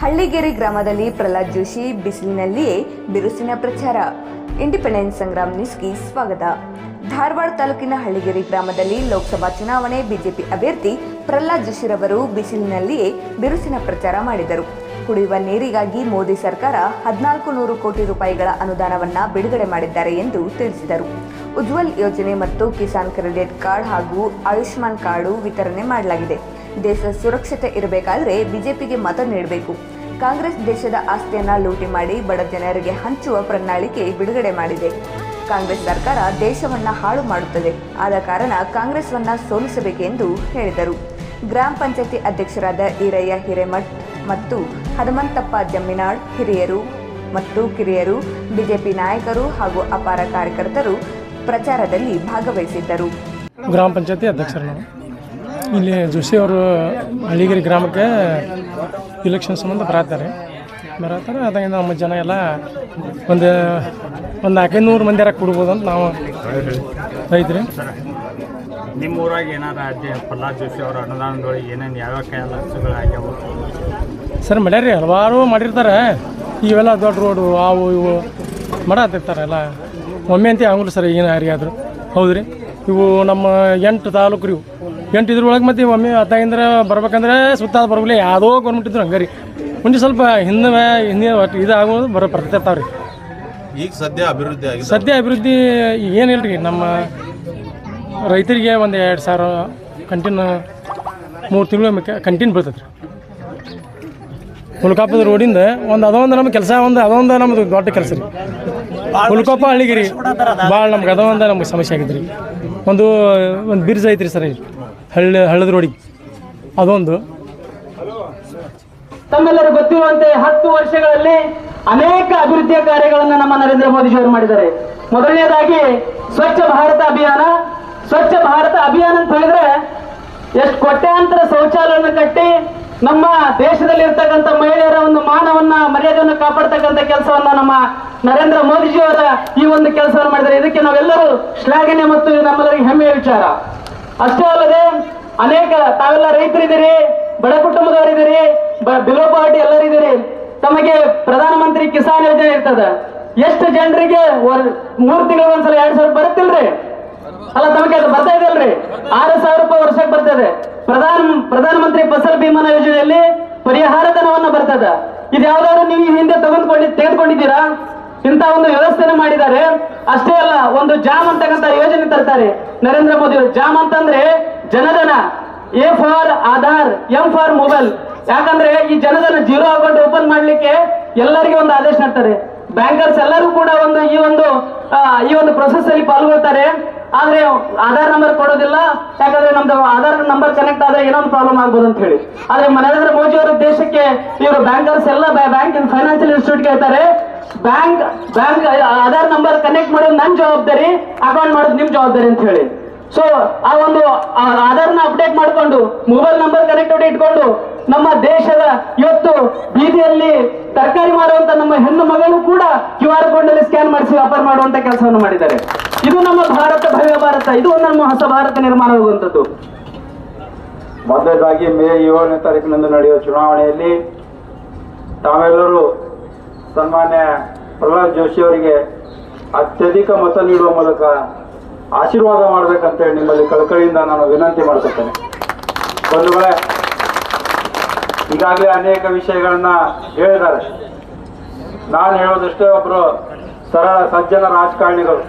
ಹಳ್ಳಿಗೆರೆ ಗ್ರಾಮದಲ್ಲಿ ಪ್ರಹ್ಲಾದ್ ಜೋಶಿ ಬಿಸಿಲಿನಲ್ಲಿಯೇ ಬಿರುಸಿನ ಪ್ರಚಾರ. ಇಂಡಿಪೆಂಡೆನ್ಸ್ ಸಂಗ್ರಾಮ್ ನ್ಯೂಸ್ಗೆ ಸ್ವಾಗತ. ಧಾರವಾಡ ತಾಲೂಕಿನ ಹಳ್ಳಿಗೆರೆ ಗ್ರಾಮದಲ್ಲಿ ಲೋಕಸಭಾ ಚುನಾವಣೆ, ಬಿಜೆಪಿ ಅಭ್ಯರ್ಥಿ ಪ್ರಹ್ಲಾದ್ ಜೋಶಿರವರು ಬಿಸಿಲಿನಲ್ಲಿಯೇ ಬಿರುಸಿನ ಪ್ರಚಾರ ಮಾಡಿದರು. ಕುಡಿಯುವ ನೀರಿಗಾಗಿ ಮೋದಿ ಸರ್ಕಾರ ಹದಿನಾಲ್ಕು ನೂರು ಕೋಟಿ ರೂಪಾಯಿಗಳ ಅನುದಾನವನ್ನ ಬಿಡುಗಡೆ ಮಾಡಿದ್ದಾರೆ ಎಂದು ತಿಳಿಸಿದರು. ಉಜ್ವಲ್ ಯೋಜನೆ ಮತ್ತು ಕಿಸಾನ್ ಕ್ರೆಡಿಟ್ ಕಾರ್ಡ್ ಹಾಗೂ ಆಯುಷ್ಮಾನ್ ಕಾರ್ಡು ವಿತರಣೆ ಮಾಡಲಾಗಿದೆ. ದೇಶ ಸುರಕ್ಷತೆ ಇರಬೇಕಾದ್ರೆ ಬಿಜೆಪಿಗೆ ಮತ ನೀಡಬೇಕು. ಕಾಂಗ್ರೆಸ್ ದೇಶದ ಆಸ್ತಿಯನ್ನ ಲೂಟಿ ಮಾಡಿ ಬಡ ಜನರಿಗೆ ಹಂಚುವ ಪ್ರಣಾಳಿಕೆ ಬಿಡುಗಡೆ ಮಾಡಿದೆ. ಕಾಂಗ್ರೆಸ್ ಸರ್ಕಾರ ದೇಶವನ್ನ ಹಾಳು ಮಾಡುತ್ತದೆ. ಆದ ಕಾರಣ ಕಾಂಗ್ರೆಸ್ವನ್ನ ಸೋಲಿಸಬೇಕೆಂದು ಹೇಳಿದರು. ಗ್ರಾಮ ಪಂಚಾಯತಿ ಅಧ್ಯಕ್ಷರಾದ ಈರಯ್ಯ ಹಿರೇಮಠ್ ಮತ್ತು ಹನುಮಂತಪ್ಪ ಜಮ್ಮಿನಾಳ್ ಹಿರಿಯರು ಮತ್ತು ಕಿರಿಯರು, ಬಿಜೆಪಿ ನಾಯಕರು ಹಾಗೂ ಅಪಾರ ಕಾರ್ಯಕರ್ತರು ಪ್ರಚಾರದಲ್ಲಿ ಭಾಗವಹಿಸಿದ್ದರು. ಗ್ರಾಮ ಪಂಚಾಯತಿ ಅಧ್ಯಕ್ಷರು ಇಲ್ಲಿ ಜೋಶಿ ಅವರು ಹಳ್ಳಿಗಿರಿ ಗ್ರಾಮಕ್ಕೆ ಇಲೆಕ್ಷನ್ ಸಂಬಂಧ ಬರತ್ತಾರೆ ಬರತ್ತಾರೆ ಅದಾಗಿಂದ ನಮ್ಮ ಜನ ಎಲ್ಲ ಒಂದು ಒಂದು ನಾಲ್ಕೈದು ನೂರು ಮಂದಿಯಾರ ಕೊಡ್ಬೋದು ಅಂತ ನಾವು ರೈತರು ನಿಮ್ಮ ಊರಾಗ ಏನಾರ ಅಜ್ಜಿ ಪ್ರಹ್ಲಾದ್ ಜೋಶಿ ಅವರ ಅನುದಾನದೊಳಗೆ ಏನೇನು ಯಾವ್ಯಾವ ಕೆಲಸಗಳಾಗ್ಯಾವ ಸರ್ ಮಾಡ್ಯಾರಿ ಹಲವಾರು ಮಾಡಿರ್ತಾರೆ. ಇವೆಲ್ಲ ದೊಡ್ಡ ರೋಡು ಅವು ಇವು ಮಾಡತ್ತಿರ್ತಾರೆ ಎಲ್ಲ. ಒಮ್ಮೆ ಅಂತ ಆಗಲ್ಲ ಸರ್ ಏನು ಯಾರಿಗಾದ್ರು. ಹೌದು ರೀ ಇವು ನಮ್ಮ ಎಂಟು ತಾಲೂಕು ರೀ ಇವು ಎಂಟು ಇದ್ರೊಳಗೆ ಮತ್ತೆ ಒಮ್ಮೆ ಹತ್ತಾಗಿಂದ್ರೆ ಬರ್ಬೇಕಂದ್ರೆ ಸುತ್ತಾದ ಬರಬಲ್ಲ ಯಾವುದೋ ಗೌರ್ಮೆಂಟ್ ಇದ್ರು ಹಂಗೆ ರೀ ಮುಂದೆ ಸ್ವಲ್ಪ ಹಿಂದೆ ಹಿಂದೆ ಒಟ್ಟು ಇದಾಗೋದು ಬರೋ ಬರ್ತಿರ್ತಾವೆ ರೀ ಈಗ ಸದ್ಯ ಅಭಿವೃದ್ಧಿ ಆಗಿದೆ ಸದ್ಯ ಅಭಿವೃದ್ಧಿ ಏನಿಲ್ಲ ರೀ ನಮ್ಮ ರೈತರಿಗೆ ಒಂದು ಎರಡು ಸಾವಿರ ಕಂಟಿನ್ಯೂ ಮೂರು ತಿಂಗಳು ಕಂಟಿನ್ಯೂ ಬೀಳ್ತದೆ ರೀ ಹುಲ್ಕಾಪದ ರೋಡಿಂದ ಒಂದು ಅದೊಂದು ನಮ್ಮ ಕೆಲಸ ಒಂದು ಅದೊಂದು ನಮ್ಮದು ದೊಡ್ಡ ಕೆಲಸ ರೀ. ಹುಲ್ಕೊಪ್ಪ ಹಳ್ಳಿಗಿರಿ ಭಾಳ ನಮ್ಗೆ ಅದೊಂದು ನಮ್ಗೆ ಸಮಸ್ಯೆ ಆಗಿದ್ರಿ. ರೀ ಒಂದು ಒಂದು ಬಿರ್ಜ್ ಐತ್ರಿ ಸರ್ ಇಲ್ಲಿ. ಹಳ್ಳಿ ಹಳ್ಳದ ರೋಡಿಗೆ. ಅದೊಂದು. ತಮ್ಮೆಲ್ಲರೂ ಗೊತ್ತಿರುವಂತೆ ಹತ್ತು ವರ್ಷಗಳಲ್ಲಿ ಅನೇಕ ಅಭಿವೃದ್ಧಿಯ ಕಾರ್ಯಗಳನ್ನು ನಮ್ಮ ನರೇಂದ್ರ ಮೋದಿ ಅವರು ಮಾಡಿದ್ದಾರೆ. ಮೊದಲನೇದಾಗಿ ಸ್ವಚ್ಛ ಭಾರತ ಅಭಿಯಾನ. ಸ್ವಚ್ಛ ಭಾರತ ಅಭಿಯಾನ ಅಂತ ಹೇಳಿದ್ರೆ ಎಷ್ಟು ಕೋಟ್ಯಾಂತರ ಶೌಚಾಲಯವನ್ನು ಕಟ್ಟಿ ನಮ್ಮ ದೇಶದಲ್ಲಿ ಇರ್ತಕ್ಕಂಥ ಮಹಿಳೆಯರ ಒಂದು ಮಾನವನ್ನ, ಮರ್ಯಾದೆಯನ್ನು ಕಾಪಾಡ್ತಕ್ಕಂಥ ಕೆಲಸವನ್ನ ನಮ್ಮ ನರೇಂದ್ರ ಮೋದಿಜಿಯವರ ಈ ಒಂದು ಕೆಲಸವನ್ನು ಮಾಡಿದ್ದಾರೆ. ಇದಕ್ಕೆ ನಾವೆಲ್ಲರೂ ಶ್ಲಾಘನೆ ಮತ್ತು ನಮ್ಮೆಲ್ಲರಿಗೆ ಹೆಮ್ಮೆಯ ವಿಚಾರ. ಅಷ್ಟೇ ಅಲ್ಲದೆ ಅನೇಕ ತಾವೆಲ್ಲ ರೈತರಿದ್ದೀರಿ, ಬಡ ಕುಟುಂಬದವರಿದ್ದೀರಿ ಬಿಲೋ ಪಾರ್ಟಿ ಎಲ್ಲರಿದ್ದೀರಿ, ತಮಗೆ ಪ್ರಧಾನಮಂತ್ರಿ ಕಿಸಾನ್ ಯೋಜನೆ ಇರ್ತದೆ. ಎಷ್ಟು ಜನರಿಗೆ ಮೂರು ತಿಂಗಳ ಒಂದ್ಸಲ ಎರಡ್ ಸಾವಿರ ಬರುತ್ತಿಲ್ರಿ? ಅಲ್ಲ, ತಮಗೆ ಅದು ಬರ್ತಾ ಇದಲ್ರಿ ಆರು ಸಾವಿರ ರೂಪಾಯಿ ವರ್ಷಕ್ಕೆ ಬರ್ತದೆ. ಪ್ರಧಾನ, ಪ್ರಧಾನಮಂತ್ರಿ ಫಸಲ್ ಬಿಮಾ ಯೋಜನೆಯಲ್ಲಿ ಪರಿಹಾರ ಧನವನ್ನ ಬರ್ತದೆ. ಇದು ಯಾವ್ದಾದ್ರು ನೀವು ಹಿಂದೆ ತಗೊಂಡ್ಕೊಂಡಿ ತೆಗೆದುಕೊಂಡಿದ್ದೀರಾ? ಇಂತ ಒಂದು ವ್ಯವಸ್ಥೆನ ಮಾಡಿದ್ದಾರೆ. ಅಷ್ಟೇ ಅಲ್ಲ, ಒಂದು ಜಾಮ್ ಅಂತಕ್ಕಂತ ಯೋಜನೆ ತರ್ತಾರೆ. ನರೇಂದ್ರ ಮೋದಿ ಅವರು. ಜಾಮ್ ಅಂತಂದ್ರೆ Jan Dhan, A for Aadhaar, M for mobile. ಯಾಕಂದ್ರೆ ಈ ಜನಧನ ಜೀರೋ ಅಕೌಂಟ್ ಓಪನ್ ಮಾಡ್ಲಿಕ್ಕೆ ಎಲ್ಲರಿಗೆ ಒಂದು ಆದೇಶ ನೀಡ್ತಾರೆ ಬ್ಯಾಂಕರ್ಸ್ ಎಲ್ಲರೂ ಕೂಡ ಒಂದು ಈ ಒಂದು ಈ ಒಂದು ಪ್ರೊಸೆಸ್ ಅಲ್ಲಿ ಪಾಲ್ಗೊಳ್ತಾರೆ. ಆದ್ರೆ ಆಧಾರ್ ನಂಬರ್ ಕೊಡೋದಿಲ್ಲ. ಯಾಕಂದ್ರೆ ನಮ್ದು ಆಧಾರ್ ನಂಬರ್ ಕನೆಕ್ಟ್ ಆದ್ರೆ ಏನೋ ಒಂದು ಪ್ರಾಬ್ಲಮ್ ಆಗ್ಬೋದು ಅಂತ ಹೇಳಿ. ಆದ್ರೆ ನರೇಂದ್ರ ಮೋದಿ ಅವರ ದೇಶಕ್ಕೆ ಇವರು ಬ್ಯಾಂಕರ್ಸ್ ಎಲ್ಲ ಬ್ಯಾಂಕ್ ಫೈನಾನ್ಷಿಯಲ್ ಇನ್ಸ್ಟಿಟ್ಯೂಟ್ ಹೇಳ್ತಾರೆ. Bank bank, Aadhaar number connect ಮಾಡೋದು ನನ್ನ ಜವಾಬ್ದಾರಿ ಅಕೌಂಟ್ ಮಾಡೋದು ನಿಮ್ ಜವಾಬ್ದಾರಿ ಅಂತ ಹೇಳಿ. ಸೊ ಆ ಒಂದು ಆಧಾರ್ನ ಅಪ್ಡೇಟ್ ಮಾಡಿಕೊಂಡು ಮೊಬೈಲ್ ನಂಬರ್ ಕನೆಕ್ಟಿವಿಟಿ ಇಟ್ಕೊಂಡು, ನಮ್ಮ ದೇಶದ ಇವತ್ತು ಬೀದಿಯಲ್ಲಿ ತರಕಾರಿ ಮಾರುವಂತ ನಮ್ಮ ಹೆಣ್ಣು ಮಗಳು ಕೂಡ ಕ್ಯೂ ಆರ್ ಕೋಡ್ನಲ್ಲಿ ಸ್ಕ್ಯಾನ್ ಮಾಡಿಸಿ ವ್ಯಾಪಾರ ಮಾಡುವಂತ ಕೆಲಸವನ್ನು ಮಾಡಿದ್ದಾರೆ. ಇದು ನಮ್ಮ ಭಾರತ ಭವ್ಯ ಭಾರತ, ಇದು ನಮ್ಮ ಹೊಸ ಭಾರತ ನಿರ್ಮಾಣವಾಗುವಂಥದ್ದು ಮೊದಲನೇದಾಗಿ ಮೇ ಏಳನೇ ತಾರೀಕಿನಂದು ನಡೆಯುವ ಚುನಾವಣೆಯಲ್ಲಿ ತಾವೆಲ್ಲರೂ ಸನ್ಮಾನ್ಯ ಪ್ರಹ್ಲಾದ್ ಜೋಶಿ ಅವರಿಗೆ ಅತ್ಯಧಿಕ ಮತ ನೀಡುವ ಮೂಲಕ ಆಶೀರ್ವಾದ ಮಾಡಬೇಕಂತೇಳಿ ನಿಮ್ಮಲ್ಲಿ ಕಳಕಳಿಯಿಂದ ನಾನು ವಿನಂತಿ ಮಾಡ್ಕೊತೇನೆ. ಬಂಧುಗಳೇ, ಈಗಾಗಲೇ ಅನೇಕ ವಿಷಯಗಳನ್ನ ಹೇಳಿದ್ದಾರೆ. ನಾನು ಹೇಳೋದಷ್ಟೇ ಒಬ್ರು ಸರಳ, ಸಜ್ಜನ ರಾಜಕಾರಣಿಗಳು.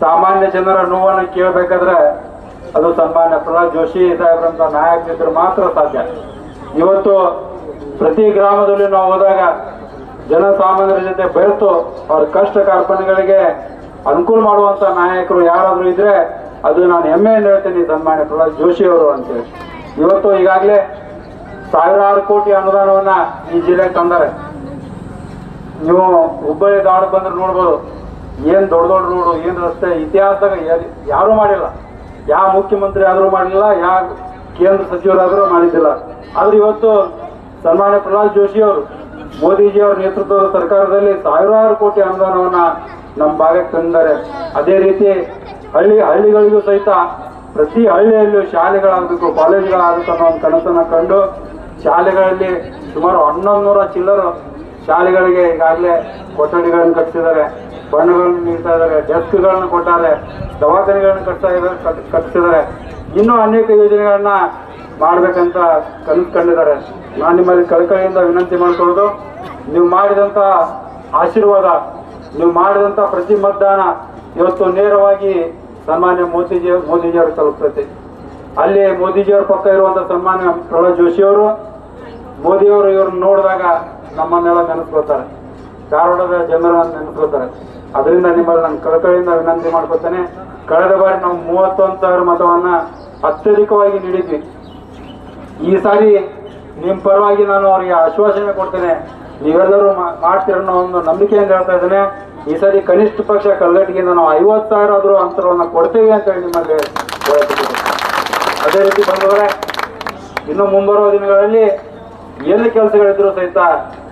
ಸಾಮಾನ್ಯ ಜನರ ನೋವನ್ನು ಕೇಳಬೇಕಾದ್ರೆ ಅದು ಸನ್ಮಾನ್ಯ ಪ್ರಹ್ಲಾದ್ ಜೋಶಿ ಸಾಹೇಬ್ರಂತ ನಾಯಕರಿದ್ರೆ ಮಾತ್ರ ಸಾಧ್ಯ. ಇವತ್ತು ಪ್ರತಿ ಗ್ರಾಮದಲ್ಲಿ ನಾವು ಹೋದಾಗ ಜನಸಾಮಾನ್ಯರ ಜೊತೆ ಬೆರೆತು ಅವ್ರ ಕಷ್ಟ ಕಾರ್ಪಣ್ಯಗಳಿಗೆ ಅನುಕೂಲ ಮಾಡುವಂತ ನಾಯಕರು ಯಾರಾದ್ರೂ ಇದ್ರೆ ಅದು ನಾನು ಹೆಮ್ಮೆಯಿಂದ ಹೇಳ್ತೀನಿ ಸನ್ಮಾನ್ಯ ಪ್ರಹ್ಲಾದ್ ಜೋಶಿ ಅವರು ಅಂತೇಳಿ. ಇವತ್ತು ಈಗಾಗಲೇ ಸಾವಿರಾರು ಕೋಟಿ ಅನುದಾನವನ್ನ ಈ ಜಿಲ್ಲೆಗೆ ತಂದಾರೆ. ನೀವು ಹುಬ್ಬಳ್ಳಿ ದಾಡ ಬಂದ್ರೆ ನೋಡ್ಬೋದು. ಏನ್ ದೊಡ್ಡ ದೊಡ್ಡ ರೋಡು, ಏನ್ ರಸ್ತೆ, ಇತಿಹಾಸದಾಗ ಯಾರು ಮಾಡಿಲ್ಲ. ಯಾವ ಮುಖ್ಯಮಂತ್ರಿ ಆದರೂ ಮಾಡಿಲ್ಲ ಯಾವ ಕೇಂದ್ರ ಸಚಿವರಾದರೂ ಮಾಡಿದ್ದಿಲ್ಲ. ಆದ್ರೆ ಇವತ್ತು ಸನ್ಮಾನ್ಯ ಪ್ರಹ್ಲಾದ್ ಜೋಶಿ ಅವರು ಮೋದಿಜಿ ಅವರ ನೇತೃತ್ವದ ಸರ್ಕಾರದಲ್ಲಿ ಸಾವಿರಾರು ಕೋಟಿ ಅನುದಾನವನ್ನ ನಮ್ಮ ಭಾಗಕ್ಕೆ ತಂದಿದ್ದಾರೆ. ಅದೇ ರೀತಿ ಹಳ್ಳಿ ಹಳ್ಳಿಗಳಿಗೂ ಸಹಿತ ಪ್ರತಿ ಹಳ್ಳಿಯಲ್ಲೂ ಶಾಲೆಗಳಾಗಬೇಕು, ಕಾಲೇಜುಗಳಾಗಬೇಕು ಅನ್ನೋ ಒಂದು ಕನಸನ್ನು ಕಂಡು ಶಾಲೆಗಳಲ್ಲಿ ಸುಮಾರು ಹನ್ನೊಂದು ನೂರ ಚಿಲ್ಲರು ಶಾಲೆಗಳಿಗೆ ಈಗಾಗಲೇ ಕೊಠಡಿಗಳನ್ನು ಕಟ್ಟಿಸಿದ್ದಾರೆ. ಬಣ್ಣಗಳನ್ನು ನೀಡ್ತಾ ಇದ್ದಾರೆ, ಡೆಸ್ಕ್ಗಳನ್ನು ಕೊಟ್ಟಾರೆ, ದವಾಖಾನೆಗಳನ್ನು ಕಟ್ತಾ ಇದ್ದಾರೆ, ಕಟ್- ಕಟ್ಟಿಸಿದ್ದಾರೆ. ಇನ್ನೂ ಅನೇಕ ಯೋಜನೆಗಳನ್ನ ಮಾಡ್ಬೇಕಂತ ಕಲ್ತ್ಕೊಂಡಿದ್ದಾರೆ ಕಂಡಿದ್ದಾರೆ ನಾನು ನಿಮ್ಮಲ್ಲಿ ಕಳಕಳಿಯಿಂದ ವಿನಂತಿ ಮಾಡ್ಕೊಳ್ಳೋದು ನೀವು ಮಾಡಿದಂಥ ಆಶೀರ್ವಾದ, ನೀವು ಮಾಡಿದಂಥ ಪ್ರತಿ ಮತದಾನ ಇವತ್ತು ನೇರವಾಗಿ ಸನ್ಮಾನ್ಯ ಮೋದಿಜಿ ಮೋದಿಜಿಯವರು ತಲುಪ್ತೈತಿ. ಅಲ್ಲಿ ಮೋದಿಜಿಯವ್ರ ಪಕ್ಕ ಇರುವಂಥ ಸನ್ಮಾನ್ಯ ಪ್ರಹ್ಲಾದ್ ಜೋಶಿಯವರು ಮೋದಿಯವರು ಇವ್ರನ್ನ ನೋಡಿದಾಗ ನಮ್ಮನ್ನೆಲ್ಲ ನೆನೆಸ್ಕೊಳ್ತಾರೆ. ಧಾರವಾಡದ ಜನರನ್ನು ನೆನೆಸ್ಕೊಳ್ತಾರೆ. ಅದರಿಂದ ನಿಮ್ಮಲ್ಲಿ ನಾನು ಕಳಕಳಿಯಿಂದ ವಿನಂತಿ ಮಾಡ್ಕೊತೇನೆ ಕಳೆದ ಬಾರಿ ನಾವು ಮೂವತ್ತೊಂದು ಸಾವಿರ ಮತವನ್ನ ಅತ್ಯಧಿಕವಾಗಿ ನೀಡಿದ್ವಿ. ಈ ಸಾರಿ ನಿಮ್ಮ ಪರವಾಗಿ ನಾನು ಅವರಿಗೆ ಆಶ್ವಾಸನೆ ಕೊಡ್ತೇನೆ. ನೀವೆಲ್ಲರೂ ಮಾಡ್ತಿರೋ ಅನ್ನೋ ಒಂದು ನಂಬಿಕೆಯಿಂದ ಹೇಳ್ತಾ ಇದ್ದೇನೆ. ಈ ಸಾರಿ ಕನಿಷ್ಠ ಪಕ್ಷ ಕಲ್ಲಟ್ಟಿಗೆ ನಾನು ಐವತ್ತು ಸಾವಿರ ಆದರೂ ಅಂತರವನ್ನು ಕೊಡ್ತೇವೆ ಅಂತ ಹೇಳಿ ನಿಮಗೆ ಅದೇ ರೀತಿ ಬಂದವರೆ ಇನ್ನು ಮುಂಬರುವ ದಿನಗಳಲ್ಲಿ ಏನು ಕೆಲಸಗಳಿದ್ರು ಸಹಿತ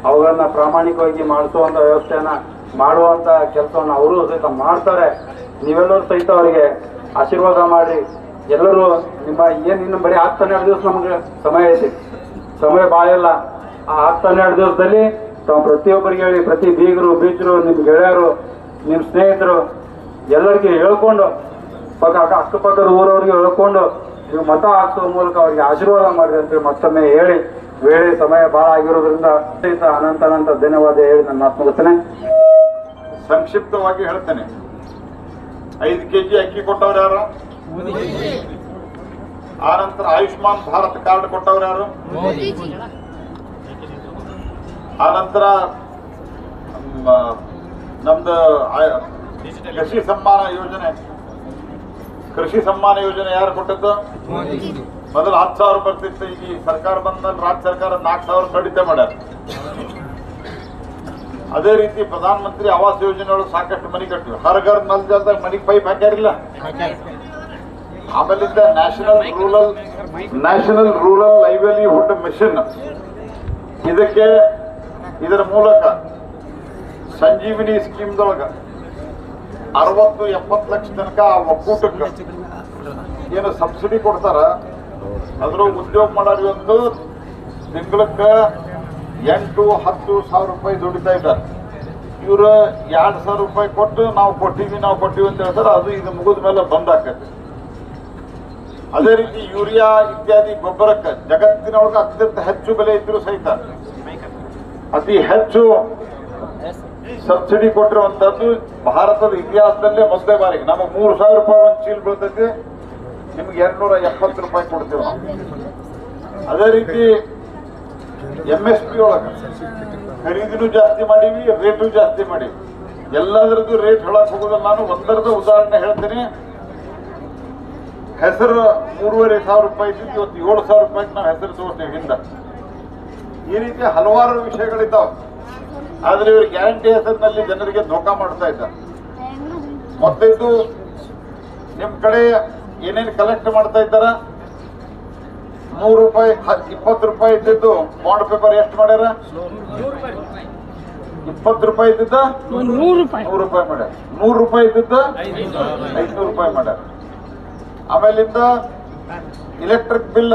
ಅವುಗಳನ್ನ ಪ್ರಾಮಾಣಿಕವಾಗಿ ಮಾಡಿಸುವಂತ ವ್ಯವಸ್ಥೆಯನ್ನ, ಮಾಡುವಂತ ಕೆಲಸವನ್ನು ಅವರು ಸಹಿತ ಮಾಡ್ತಾರೆ. ನೀವೆಲ್ಲರೂ ಸಹಿತ ಅವರಿಗೆ ಆಶೀರ್ವಾದ ಮಾಡಿ ಎಲ್ಲರೂ ನಿಮ್ಮ ಏನು ಇನ್ನು ಬರೀ ಹತ್ತು ಹನ್ನೆರಡು ದಿವಸ ನಮಗೆ ಸಮಯ ಐತಿ. ಸಮಯ ಭಾಳ ಇಲ್ಲ ಆ ಹತ್ತು ಹನ್ನೆರಡು ದಿವಸದಲ್ಲಿ ತಾವು ಪ್ರತಿಯೊಬ್ಬರಿಗೆ ಹೇಳಿ, ಪ್ರತಿ ಬೀಗರು, ಬೀಚರು, ನಿಮ್ಮ ಗೆಳೆಯರು, ನಿಮ್ಮ ಸ್ನೇಹಿತರು ಎಲ್ಲರಿಗೆ ಹೇಳ್ಕೊಂಡು, ಪಕ್ಕ ಅಕ್ಕ- ಅಕ್ಕಪಕ್ಕದ ಊರವರಿಗೆ ಹೇಳ್ಕೊಂಡು ನೀವು ಮತ ಹಾಕುವ ಮೂಲಕ ಅವರಿಗೆ ಆಶೀರ್ವಾದ ಮಾಡಿದೆ ಅಂತೇಳಿ ಮತ್ತೊಮ್ಮೆ ಹೇಳಿ ವೇಳೆ ಸಮಯ ಬಹಳ ಆಗಿರೋದ್ರಿಂದ ಅನಂತ ಅನಂತ ಧನ್ಯವಾದ ಹೇಳಿ ನನ್ನ ಆತ್ಮಗತನೆ ಸಂಕ್ಷಿಪ್ತವಾಗಿ ಹೇಳ್ತೇನೆ. ಐದು ಕೆಜಿ ಅಕ್ಕಿ ಕೊಟ್ಟವ್ರು ಯಾರು? ಆ ನಂತರ ಆಯುಷ್ಮಾನ್ ಭಾರತ್ ಕಾರ್ಡ್ ಕೊಟ್ಟವ್ರು ಯಾರು? ಆ ನಂತರ ನಮ್ದು ಕೃಷಿ ಸಮ್ಮಾನ ಯೋಜನೆ. ಕೃಷಿ ಸಮ್ಮಾನ ಯೋಜನೆ ಯಾರು ಕೊಟ್ಟದ್ದು? ಮೊದಲು ಹತ್ತು ಸಾವಿರ ಬರ್ತಿತ್ತು ಈಗ ಈ ಸರ್ಕಾರ ಬಂದಾಗ ರಾಜ್ಯ ಸರ್ಕಾರ ನಾಲ್ಕು ಸಾವಿರ ಕಡಿತ ಮಾಡ್ಯಾರ. ಅದೇ ರೀತಿ ಪ್ರಧಾನ ಮಂತ್ರಿ ಆವಾಸ್ ಯೋಜನೆ ಒಳಗೆ ಸಾಕಷ್ಟು ಮನೆ ಕಟ್ಟಿವಿ ಹರ್ ಘರ್ ನಲ್ ಜಲ್ದಾಗ ಮನೆಗೆ ಪೈಪ್ ಹಾಕ್ಯಾರಿಲ್ಲ. ಆಮೇಲಿಂದ national rural national rural livelihood mission ಇದಕ್ಕೆ ಇದರ ಮೂಲಕ ಸಂಜೀವಿನಿ ಸ್ಕೀಮ್ದೊಳಗ ಅರವತ್ತು ಎಪ್ಪತ್ತು ಲಕ್ಷ ತನಕ ಆ ಒಕ್ಕೂಟಕ್ಕೆ ಏನು ಸಬ್ಸಿಡಿ ಕೊಡ್ತಾರ? ಅದ್ರ ಉದ್ಯೋಗ ಮಾಡೋರು ಒಂದು ತಿಂಗಳಕ್ಕೆ ಎಂಟು, ಹತ್ತು ಸಾವಿರ ರೂಪಾಯಿ ದುಡಿತಾ ಇದ್ದಾರೆ. ಇವರು ಎರಡು ಸಾವಿರ ರೂಪಾಯಿ ಕೊಟ್ಟು ನಾವು ಕೊಟ್ಟಿವಿ ನಾವು ಕೊಟ್ಟಿವಿ ಅಂತ ಹೇಳ್ತಾರೆ. ಅದು ಇದು ಮುಗಿದ ಮೇಲೆ ಬಂದ್ ಅದೇ ರೀತಿ ಯೂರಿಯಾ ಇತ್ಯಾದಿ ಗೊಬ್ಬರಕ್ಕೆ ಜಗತ್ತಿನೊಳಗೆ ಅತ್ಯಂತ ಹೆಚ್ಚು ಬೆಲೆ ಇದ್ರು ಸಹಿತ ಅತಿ ಹೆಚ್ಚು ಸಬ್ಸಿಡಿ ಕೊಟ್ಟಿರುವಂತದ್ದು ಭಾರತದ ಇತಿಹಾಸದಲ್ಲೇ ಮೊದಲೇ ಬಾರಿಗೆ. ನಮಗೆ ಮೂರು ಸಾವಿರ ರೂಪಾಯಿ ಒಂದು ಚೀಲ್ ಬೀಳ್ತೈತಿ. ನಿಮ್ಗೆ ಎರಡ್ನೂರ ಎಪ್ಪತ್ತು ರೂಪಾಯಿ ಕೊಡ್ತೇವೆ. ಅದೇ ರೀತಿ ಎಂ ಎಸ್ ಪಿ ಒಳಗೆ ಖರೀದಿನೂ ಜಾಸ್ತಿ ಮಾಡೀವಿ, ರೇಟು ಜಾಸ್ತಿ ಮಾಡೀವಿ. ಎಲ್ಲದರದ್ದು ರೇಟ್ ಹೇಳಕ್ ಹೋಗೋದಲ್ಲ ನಾನು. ಒಂದರದ ಉದಾಹರಣೆ ಹೇಳ್ತೀನಿ. ಹೆಸರು ಮೂರುವರೆ ಸಾವಿರ ರೂಪಾಯಿ ಇದ್ದು ಇವತ್ತು ಏಳು ಸಾವಿರ ರೂಪಾಯಿಗೆ ನಾವು ಹೆಸರು ತಗೋತೀವಿ ಹಿಂದ. ಈ ರೀತಿ ಹಲವಾರು ವಿಷಯಗಳಿದ್ದಾವೆ. ಆದರೆ ಇವರು ಗ್ಯಾರಂಟಿ ಹೆಸರಿನಲ್ಲಿ ಜನರಿಗೆ ಧೋಕಾ ಮಾಡ್ತಾ ಇದ್ದಾರೆ. ಮೊದಲಿದ್ದು ನಿಮ್ಮ ಕಡೆ ಏನೇನು ಕಲೆಕ್ಟ್ ಮಾಡ್ತಾ ಇದ್ದಾರ? ನೂರು ರೂಪಾಯಿ ಇಪ್ಪತ್ತು ರೂಪಾಯಿ ಇದ್ದಿದ್ದು ಬಾಂಡ್ ಪೇಪರ್ ಎಷ್ಟು ಮಾಡ್ಯಾರ? ಇಪ್ಪತ್ತು ರೂಪಾಯಿ ಇದ್ದಿದ್ದ? ನೂರು ರೂಪಾಯಿ. ನೂರು ರೂಪಾಯಿ ಮಾಡ್ಯಾರ. ನೂರು ರೂಪಾಯಿ ಇದ್ದಿದ್ದ? ಐದುನೂರು ರೂಪಾಯಿ ಮಾಡ್ಯಾರ. ಆಮೇಲಿಂದ ಇಲೆಕ್ಟ್ರಿಕ್ ಬಿಲ್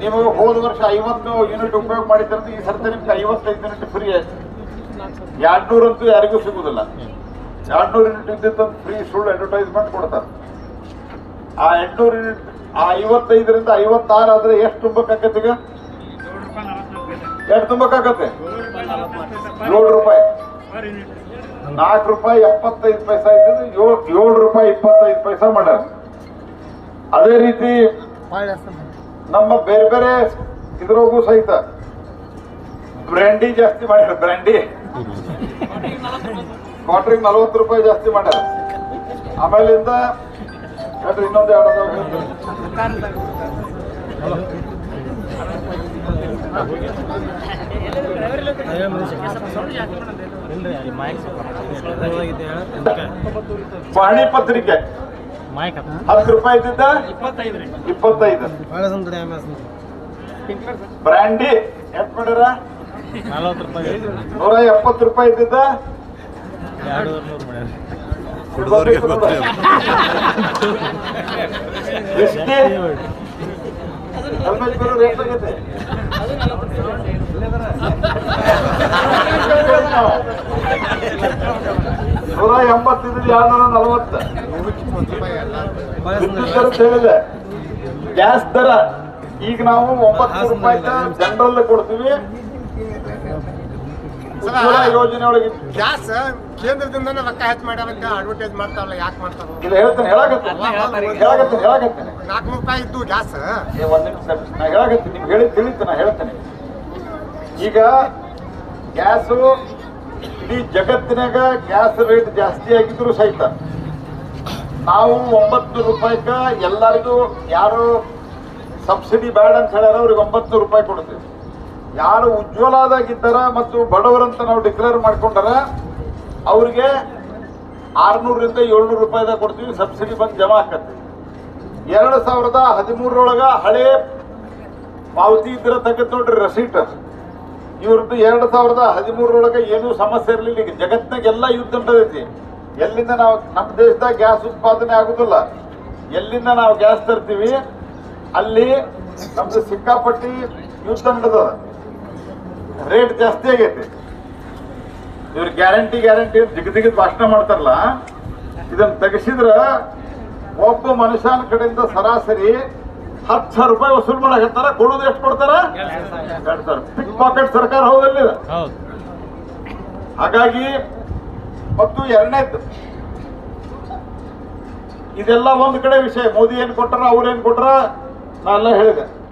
ನೀವು ಹೋದ ವರ್ಷ ಐವತ್ತು ಯೂನಿಟ್ ಉಪಯೋಗ ಮಾಡಿದ್ರಂತ ಈ ಸರ್ತಿ ನಿಮ್ಗೆ ಐವತ್ತೈದು ಯೂನಿಟ್ ಫ್ರೀ ಆಯ್ತು. ಎರಡ್ನೂರಂತೂ ಯಾರಿಗೂ ಸಿಗುದಿಲ್ಲ. ಎರಡ್ನೂರು ಯೂನಿಟ್ ಇದ್ದಿದ್ದು ಫ್ರೀ ಸುಳ್ಳು ಅಡ್ವರ್ಟೈಸ್ಮೆಂಟ್ ಕೊಡ್ತಾರೆ. ಆ ಎಂಟ್ನೂರು ಯೂನಿಟ್ ಆ ಐವತ್ತೈದರಿಂದ ಐವತ್ತಾರು ಆದ್ರೆ ಎಷ್ಟು ತುಂಬಕ್ಕಾಗತ್ತೆ ಈಗ? ಎಷ್ಟು ತುಂಬಕ್ಕಾಗತ್ತೆ ಏಳು ರೂಪಾಯಿ. ನಾಲ್ಕು ರೂಪಾಯಿ ಎಪ್ಪತ್ತೈದು ಪೈಸಾ ಇದ್ದಿದ್ದು ಏಳು ಏಳು ರೂಪಾಯಿ ಇಪ್ಪತ್ತೈದು ಪೈಸಾ ಮಾಡ್ಯಾರ. ಅದೇ ರೀತಿ ನಮ್ಮ ಬೇರೆ ಬೇರೆ ಇದ್ರಗೂ ಸಹಿತ ಬ್ರ್ಯಾಂಡಿ ಜಾಸ್ತಿ ಮಾಡ್ಯಾರ ಬ್ರ್ಯಾಂಡಿ ಕ್ವಾಟ್ರಿಗೆ ನಲ್ವತ್ತು ರೂಪಾಯಿ ಜಾಸ್ತಿ ಮಾಡ್ಯಾರ. ಆಮೇಲಿಂದ ಇನ್ನೊಂದು ಎರಡು. ಪಹಣಿ ಪತ್ರಿಕೆ. ಹತ್ತು ರೂಪಾಯಿ ಇದ್ದಿದ್ದ? ಇಪ್ಪತ್ತೈದು ಬ್ರ್ಯಾಂಡಿ ಎಷ್ಟು ಮಾಡ್ಯಾರ ನೂರ ಎಪ್ಪತ್ತು ರೂಪಾಯಿ ಇದ್ದಿದ್ದ? ವಿಸ್ಕಿ ನೂರ ಎಂಬತ್ತಿದ್ದು ಎರಡ್ನೂರ ನಲವತ್ತ? ಹೇಳಿದೆ. ಗ್ಯಾಸ್ ದರ ಈಗ ನಾವು ಒಂಬತ್ತು ರೂಪಾಯಿ ಜನರಲ್ ಕೊಡ್ತೀವಿ. ಯೋಜನೆ ಒಳಗೆ ಗ್ಯಾಸ್ ಕೇಂದ್ರದಿಂದನೇ ರೊಕ್ಕ ಹೆಚ್ಚು ಮಾಡ್ಯಾರಂತ ಅಡ್ವರ್ಟೈಸ್ ಮಾಡ್ತಾರಲ್ಲ ಯಾಕೆ ಮಾಡ್ತಾರ? ಇದು ಹೇಳ್ತೇನೆ ಹೇಳಕತ್ತೇನೆ. ಹೇಳಕತ್ತೇನೆ ಹೇಳಕತ್ತೇನೆ ನಾಲ್ಕುನೂರು ರೂಪಾಯಿ ಇದ್ದು ಗ್ಯಾಸ್. ಒಂದ್ ನಿಮಿಷ ನಾ ಹೇಳಕತ್ತೀನಿ ನಿಮ್ಗೆ ಹೇಳಿ ತಿಳಿತು ನಾ ಹೇಳ್ತೇನೆ. ಈಗ ಗ್ಯಾಸು ಇಡೀ ಜಗತ್ತಿನಾಗ ಗ್ಯಾಸ್ ರೇಟ್ ಜಾಸ್ತಿ ಆಗಿದ್ರು ಸಹಿತ ನಾವು ಒಂಬತ್ತು ರೂಪಾಯಿಕ ಎಲ್ಲರಿಗೂ ಯಾರು ಸಬ್ಸಿಡಿ ಬೇಡ ಅಂತ ಹೇಳ್ಯಾರ, ಅವ್ರಿಗೆ ಒಂಬತ್ತು ರೂಪಾಯಿ ಕೊಡ್ತೀವಿ. ಯಾರು ಉಜ್ವಲಾದಾಗಿದ್ದಾರ ಮತ್ತು ಬಡವರಂತ ನಾವು ಡಿಕ್ಲೇರ್ ಮಾಡ್ಕೊಂಡಾರ, ಅವ್ರಿಗೆ ಆರ್ನೂರರಿಂದ ಏಳ್ನೂರು ರೂಪಾಯಿದಾಗ ಕೊಡ್ತೀವಿ, ಸಬ್ಸಿಡಿ ಬಂದು ಜಮಾ ಆಕತ್ತೆ ಎರಡು ಸಾವಿರದ ಹದಿಮೂರರೊಳಗ ಹಳೆ ಪಾವತಿ ಇದ್ರೆ ತೆಗೆದು ನೋಡ್ರಿ ರಸೀಟ್ ಇವ್ರದ್ದು ಎರಡು ಸಾವಿರದ ಹದಿಮೂರರೊಳಗೆ ಏನೂ ಸಮಸ್ಯೆ ಇರಲಿಲ್ಲ. ಈಗ ಜಗತ್ತಿನಾಗೆಲ್ಲ ಯುದ್ಧ ನಡೆದೈತಿ. ಎಲ್ಲಿಂದ ನಾವು, ನಮ್ಮ ದೇಶದಾಗ ಗ್ಯಾಸ್ ಉತ್ಪಾದನೆ ಆಗುದಿಲ್ಲ. ಎಲ್ಲಿಂದ ನಾವು ಗ್ಯಾಸ್ ತರ್ತೀವಿ, ಅಲ್ಲಿ ನಮ್ದು ಸಿಕ್ಕಾಪಟ್ಟಿ ಯುದ್ಧ ನಡೆದ ರೇಟ್ ಜಾಸ್ತಿ ಆಗೈತಿ. ಇವ್ರು ಗ್ಯಾರಂಟಿ ಗ್ಯಾರಂಟಿ ಜಿಗ್ ಜಿಗಿದ್ ಭಾಷಣ ಮಾಡ್ತಾರಲ್ಲ, ಇದನ್ನ ತೆಗೆಸಿದ್ರ ಒಬ್ಬ ಮನುಷ್ಯನ ಕಡೆಯಿಂದ ಸರಾಸರಿ ಹತ್ತು ಸಾವಿರ ರೂಪಾಯಿ ವಸೂಲ್ ಮಾಡಕತ್ತಾರ ಕೊಡೋದು ಎಷ್ಟು ಕೊಡ್ತಾರ? ಎರಡು ಸಾವಿರ. ಪಿಕ್ ಪಾಕೆಟ್ ಸರ್ಕಾರ ಹೌದಲ್ಲಿ ಇದು? ಹೌದು. ಹಾಗಾಗಿ ಮತ್ತು ಎರಡನೇದ್ದು ಇದೆಲ್ಲ ಒಂದು ಕಡೆ ವಿಷಯ. ಮೋದಿ ಏನ್ ಕೊಟ್ಟರ ಅವ್ರು ಏನ್ ಕೊಟ್ಟಾರ ನಾ ಎಲ್ಲ ಹೇಳಿದೆ.